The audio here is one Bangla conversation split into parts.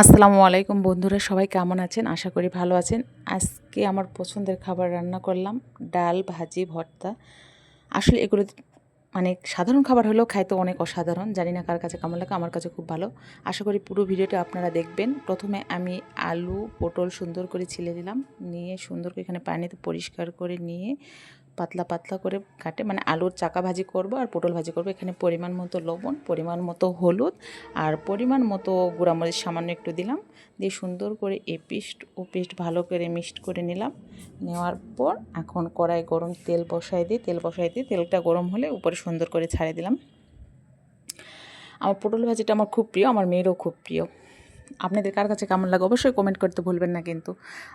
আসসালামু আলাইকুম বন্ধুরা, সবাই কেমন আছেন? আশা করি ভালো আছেন। আজকে আমার পছন্দের খাবার রান্না করলাম, ডাল, ভাজি, ভর্তা। আসলে এগুলো মানে সাধারণ খাবার হলেও খাইতে অনেক অসাধারণ। জানি না কার কাছে কেমন লাগে, আমার কাছে খুব ভালো। আশা করি পুরো ভিডিওটা আপনারা দেখবেন। প্রথমে আমি আলু, পটল সুন্দর করে ছিলে দিলাম। নিয়ে সুন্দর করে এখানে পানিতে পরিষ্কার করে নিয়ে পাতলা পাতলা করে কাটে। মানে আলুর চাকা ভাজি করব আর পটল ভাজি করব। এখানে পরিমাণ মতো লবণ, পরিমাণ মতো হলুদ আর পরিমাণ মতো গুঁড়ামরিচ সামান্য একটু দিলাম। দিয়ে সুন্দর করে এ পিস্ট, ও পিস্ট ভালো করে মিক্সড করে নিলাম। নেওয়ার পর এখন কড়াই গরম তেল বসাই দিই। তেল বসাই দিই তেলটা গরম হলে উপরে সুন্দর করে ছাড়ে দিলাম। আমার পটল ভাজিটা আমার খুব প্রিয়, আমার মেয়েরও খুব প্রিয়। আপনাদের কার কাছে কেমন লাগে অবশ্যই কমেন্ট করতে ভুলবেন না কিন্তু।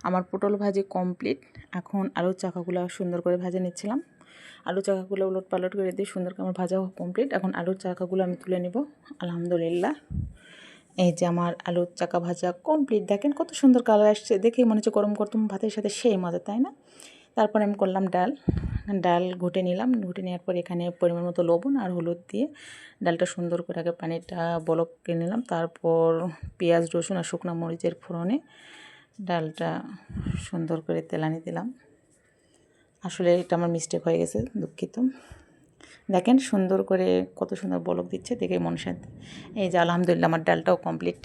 আমার পটল ভাজি কমপ্লিট এখন আলুর চাকাগুলো সুন্দর করে ভাজে নিচ্ছিলাম। আলু চাকাগুলো উলট পালট করে দিয়ে সুন্দর করে আমার ভাজা কমপ্লিট এখন আলুর চাকাগুলো আমি তুলে নেব। আলহামদুলিল্লাহ। এই যে আমার আলুর চাকা ভাজা কমপ্লিট দেখেন কত সুন্দর কালার আসছে। দেখেই মনে হচ্ছে গরম করতাম ভাতের সাথে সেই মজা, তাই না? তারপরে আমি করলাম ডাল। ডাল ঘুটে নিলাম। ঘুটে নেওয়ার পর এখানে পরিমাণ মতো লবণ আর হলুদ দিয়ে ডালটা সুন্দর করে আগে পানিটা বলক কিনে নিলাম। তারপর পেঁয়াজ, রসুন আর শুকনো মরিচের ফোড়নে ডালটা সুন্দর করে তেলানি দিলাম। আসলে এটা আমার মিস্টেক হয়ে গেছে, দুঃখিত। দেখেন সুন্দর করে কত সুন্দর বলক দিচ্ছে, দেখে মন শান্তি। এই যে আলহামদুলিল্লাহ আমার ডালটাও কমপ্লিট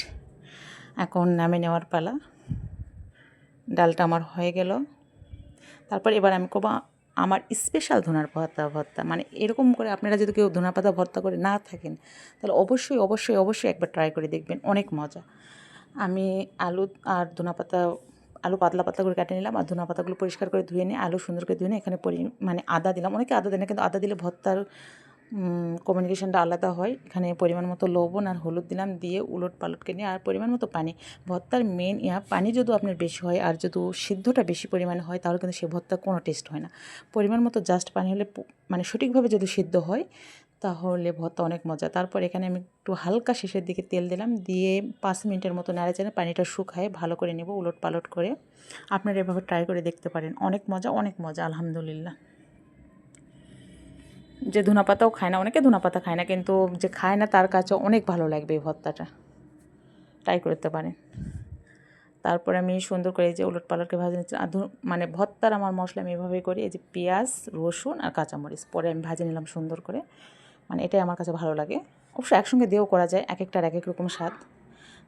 এখন নামে নেওয়ার পালা। ডালটা আমার হয়ে গেল। তারপর এবার আমি করব আমার স্পেশাল ধনার পাতা ভর্তা। মানে এরকম করে আপনারা যদি কেউ ধনা পাতা ভর্তা করে না থাকেন, তাহলে অবশ্যই অবশ্যই অবশ্যই একবার ট্রাই করে দেখবেন, অনেক মজা। আমি আলু আর ধনা পাতা, আলু পাতলা পাতলা করে কেটে নিলাম আর ধনা পাতাগুলো পরিষ্কার করে ধুয়ে নিয়ে, আলু সুন্দর করে ধুয়ে নিয়ে এখানে পরি মানে আদা দিলাম। অনেকে আদা দেয় না, কিন্তু আদা দিলে ভর্তার কমিউনিকেশনটা আলাদা হয়। এখানে পরিমাণ মতো লবণ আর হলুদ দিলাম, দিয়ে উলট পালটকে নিয়ে আর পরিমাণ মতো পানি। ভর্তার মেন ইয়া, পানি যদি আপনার বেশি হয় আর যদি সিদ্ধটা বেশি পরিমাণে হয়, তাহলে কিন্তু সে ভর্তা কোনো টেস্ট হয় না। পরিমাণ মতো জাস্ট পানি হলে মানে সঠিকভাবে যদি সিদ্ধ হয়, তাহলে ভর্তা অনেক মজা। তারপর এখানে আমি একটু হালকা শেষের দিকে তেল দিলাম, দিয়ে পাঁচ মিনিটের মতো নাড়ে চাড়ে পানিটা শুকায়, ভালো করে নেব উলট পালট করে। আপনারা এভাবে ট্রাই করে দেখতে পারেন। অনেক মজা অনেক মজা, আলহামদুলিল্লাহ। যে ধনা পাতাও খায় না, অনেকে ধনা পাতা খায় না, কিন্তু যে খায় না তার কাছে অনেক ভালো লাগবে এই ভর্তাটা। ট্রাই করতে পারেন। তারপরে আমি সুন্দর করে এই যে উলট পালটকে ভাজে নিচ্ছি। মানে ভর্তার আমার মশলা আমি এভাবেই করি, এই যে পেঁয়াজ, রসুন আর কাঁচামরিচ। পরে আমি ভাজে নিলাম সুন্দর করে। মানে এটাই আমার কাছে ভালো লাগে। অবশ্য একসঙ্গে দিয়েও করা যায়, এক একটার এক এক রকম স্বাদ।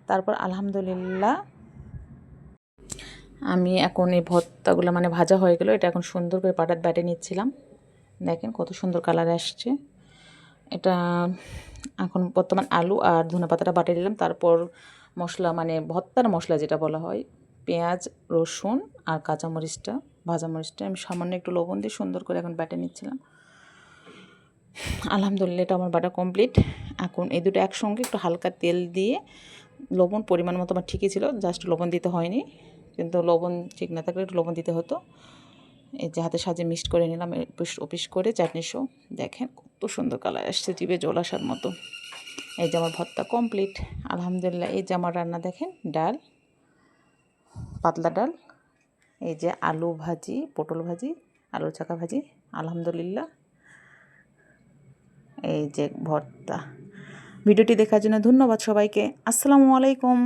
তারপর আলহামদুলিল্লাহ আমি এখন এই ভর্তাগুলো মানে ভাজা হয়ে গেলো। এটা এখন সুন্দর করে পাটাত ব্যাটে নিচ্ছিলাম। দেখেন কত সুন্দর কালার আসছে। এটা এখন বর্তমান আলু আর ধনে পাতাটা বাটে দিলাম। তারপর মশলা মানে ভত্তার মশলা যেটা বলা হয়, পেঁয়াজ, রসুন আর কাঁচামরিচটা ভাজা মরিচটা আমি সামান্য একটু লবণ দিয়ে সুন্দর করে এখন বাটে নিচ্ছিলাম। আলহামদুলিল্লাহ এটা আমার বাটা কমপ্লিট। এখন এই দুটো একসঙ্গে একটু হালকা তেল দিয়ে লবণ পরিমাণ মতো আমার ঠিকই ছিল, জাস্ট লবণ দিতে হয়নি। কিন্তু লবণ ঠিক না থাকলে একটু লবণ দিতে হতো। এই যে হাতে সাজে মিক্সড করে নিলাম অফিস করে চাটনি শো দেখেন কত সুন্দর কালার আসছে জিবে জল আসার মতো। এই যে আমার ভর্তা কমপ্লিট আলহামদুলিল্লাহ, এই যে আমার রান্না দেখেন, ডাল, পাতলা ডাল, এই যে আলু ভাজি, পটল ভাজি আলু চাকা ভাজি, আলহামদুলিল্লাহ। এই যে ভর্তা। ভিডিওটি দেখার জন্য ধন্যবাদ সবাইকে। আসসালামু আলাইকুম।